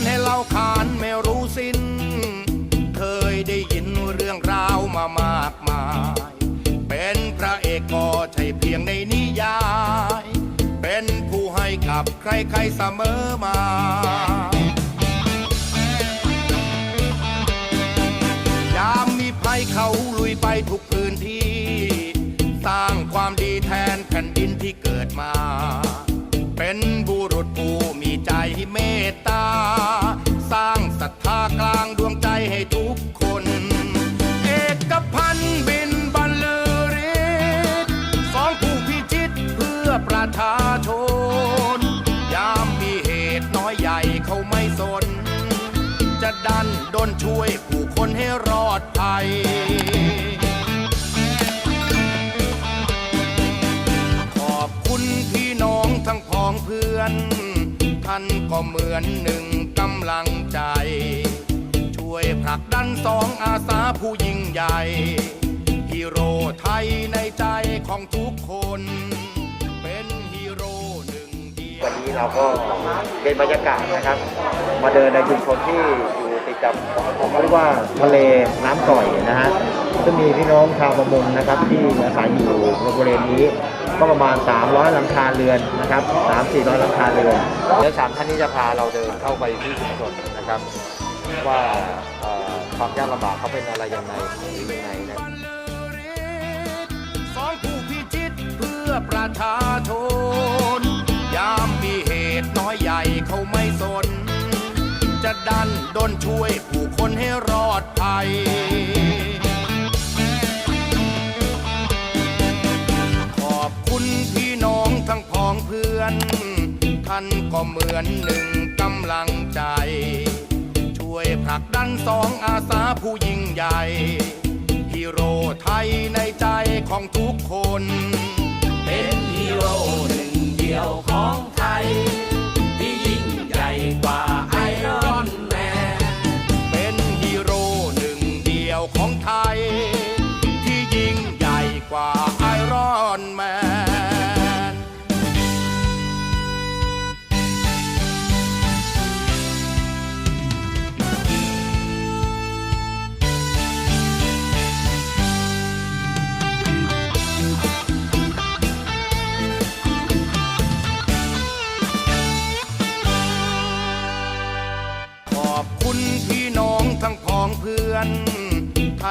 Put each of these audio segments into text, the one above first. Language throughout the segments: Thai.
านให้เล่าขานไม่รู้สิ้น เคยได้ยินเรื่องราวมามากมาย เป็นพระเอกก็ใช่เพียงในนิยาย เป็นผู้ให้กับใครๆเสมอมาามมีภัยเขาลุยไปทุกพื้นที่ สร้างความดีแทน ดนช่วยผู้คนให้รอดภัย ขอบคุณพี่น้องทั้งพ้องเพื่อน ท่านก็เหมือนหนึ่งกำลังใจ ช่วยผลักดันสองอาสาผู้ยิ่งใหญ่ ฮีโร่ไทยในใจของทุกคน เป็นฮีโร่หนึ่งเดียว วันนี้เราก็เป็นบรรยากาศนะครับ มาเดินในชุมชนที่อยู่ กับเขาเรียกว่าทะเลน้ำก่อยนะฮะซึ่งมีพี่น้องชาวประมงนะครับ ที่อาศัยอยู่ในบริเวณนี้ ก็ประมาณ 300 หลังคาเรือนนะครับ3 400หลังคาเรือนเดี๋ยวสามท่านนี้จะพาเราเดินเข้าไปที่ชุมชนนะครับ ว่าความยากลำบากเขาเป็นอะไรยังไงหรือยังไงนะสองผู้พิชิตเพื่อประชา ดันดนช่วยผู้คนให้รอดภัย ขอบคุณพี่น้องทั้งพ้องเพื่อน ท่านก็เหมือนหนึ่งกำลังใจ ช่วยผลักดันสองอาสาผู้ยิ่งใหญ่ฮีโร่ไทยในใจของทุกคน เป็นฮีโร่หนึ่งเดียวของไทย ที่ยิ่งใหญ่กว่า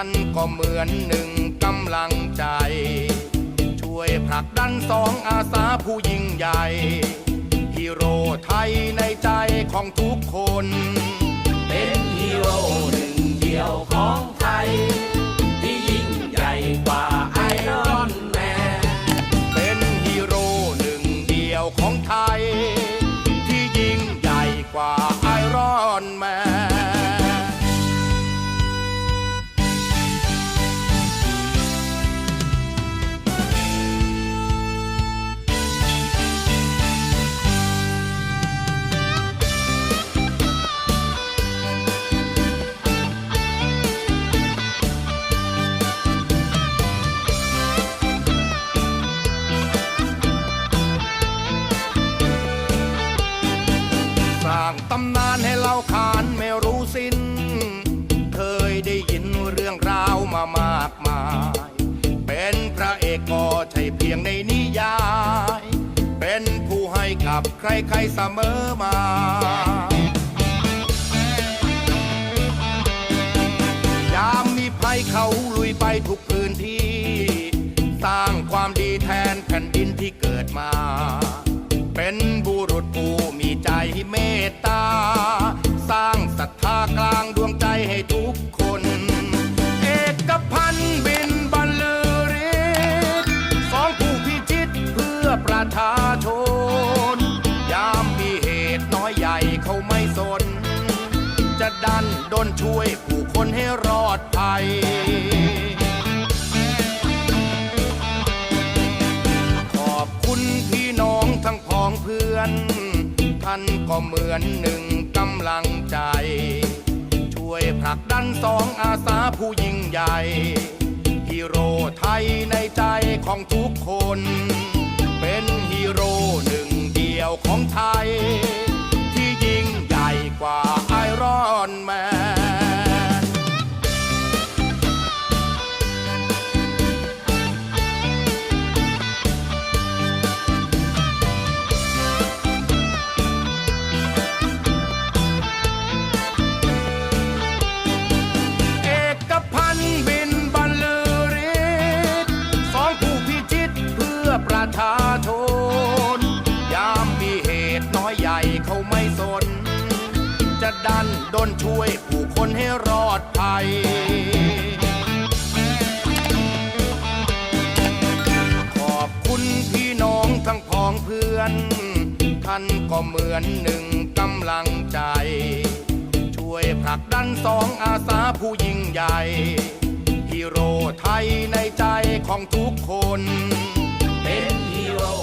ท่านก็เหมือนหนึ่งกำลังใจ ช่วยผลักดันสองอาสาผู้ยิ่งใหญ่ฮีโร่ไทยในใจของทุกคน เป็นฮีโร่หนึ่งเดียวของไทย ร้างตำนานให้เราขานไม่รู้สิ้น เคยได้ยินเรื่องราวมามากมาย เป็นพระเอกก็ใช่เพียงในนิยาย เป็นผู้ให้กับใครๆเสมอมายามมีภัยเขาลุยไปทุกพื้นที่ สร้างความดีแทนแผ่นดินที่เกิดมา เป็นบุรุษผู้มีใจเมตตา สร้างศรัทธากลางดวงใจให้ทุกคน เอกพันธ์บินบรรลือฤทธิ์สองผู้พิชิตเพื่อประชาชน ยามมีเหตุน้อยใหญ่เขาไม่สน จะดันดนช่วยผู้คนให้รอดภัย ก็เหมือนหนึ่งกำลังใจ ช่วยผลักดันสองอาสาผู้ยิ่งใหญ่ฮีโร่ไทยในใจของทุกคน เป็นฮีโร่หนึ่งเดียวของไทย ดันดนช่วยผู้คนให้รอดภัย ขอบคุณพี่น้องทั้งพ้องเพื่อน ท่านก็เหมือนหนึ่งกำลังใจ ช่วยผลักดันสองอาสาผู้ยิ่งใหญ่ฮีโร่ไทยในใจของทุกคน เป็นฮีโร่